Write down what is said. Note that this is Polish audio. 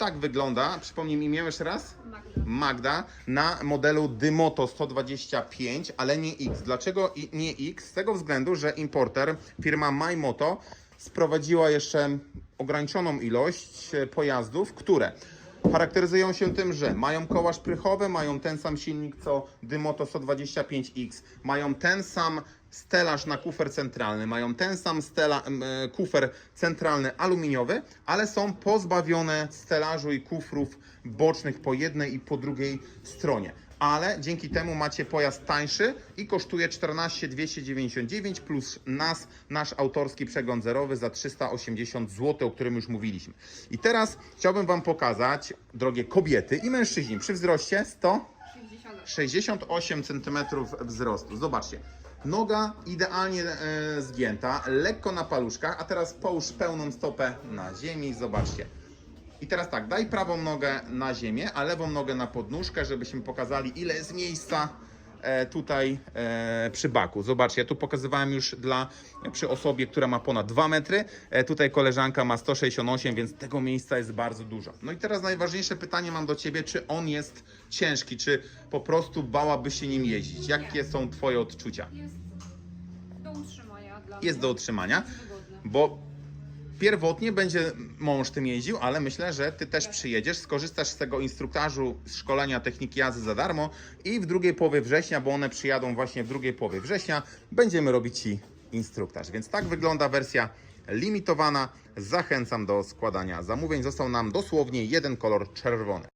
tak wygląda, przypomnij mi imię jeszcze raz? Magda. Magda na modelu Dymoto 125, ale nie X. Dlaczego nie X? Z tego względu, że importer, firma MyMoto, sprowadziła jeszcze ograniczoną ilość e, pojazdów, które charakteryzują się tym, że mają koła szprychowe, mają ten sam silnik co Dymoto 125X, mają ten sam stelaż na kufer centralny, mają ten sam stela, e, kufer centralny aluminiowy, ale są pozbawione stelażu i kufrów bocznych po jednej i po drugiej stronie. Ale dzięki temu macie pojazd tańszy i kosztuje 14 299 plus nas, nasz autorski przegląd zerowy za 380 zł, o którym już mówiliśmy. I teraz chciałbym Wam pokazać, drogie kobiety i mężczyźni, przy wzroście 100 60. 68 cm wzrostu. Zobaczcie. Noga idealnie e, zgięta, lekko na paluszkach, a teraz połóż pełną stopę na ziemi. Zobaczcie. I teraz tak, daj prawą nogę na ziemię, a lewą nogę na podnóżkę, żebyśmy pokazali, ile jest miejsca e, tutaj e, przy baku. Zobaczcie, ja tu pokazywałem już dla przy osobie, która ma ponad 2 metry. E, tutaj koleżanka ma 168, więc tego miejsca jest bardzo dużo. No i teraz najważniejsze pytanie mam do ciebie, czy on jest ciężki, czy po prostu bałabyś się nim jeździć? Jakie są twoje odczucia? Jest do utrzymania Jest do utrzymania, bo pierwotnie będzie mąż tym jeździł, ale myślę, że ty też przyjedziesz, skorzystasz z tego instruktażu z szkolenia techniki jazdy za darmo i w drugiej połowie września, bo one przyjadą właśnie w drugiej połowie września, będziemy robić ci instruktaż. Więc tak wygląda wersja limitowana. Zachęcam do składania zamówień. Został nam dosłownie jeden kolor czerwony.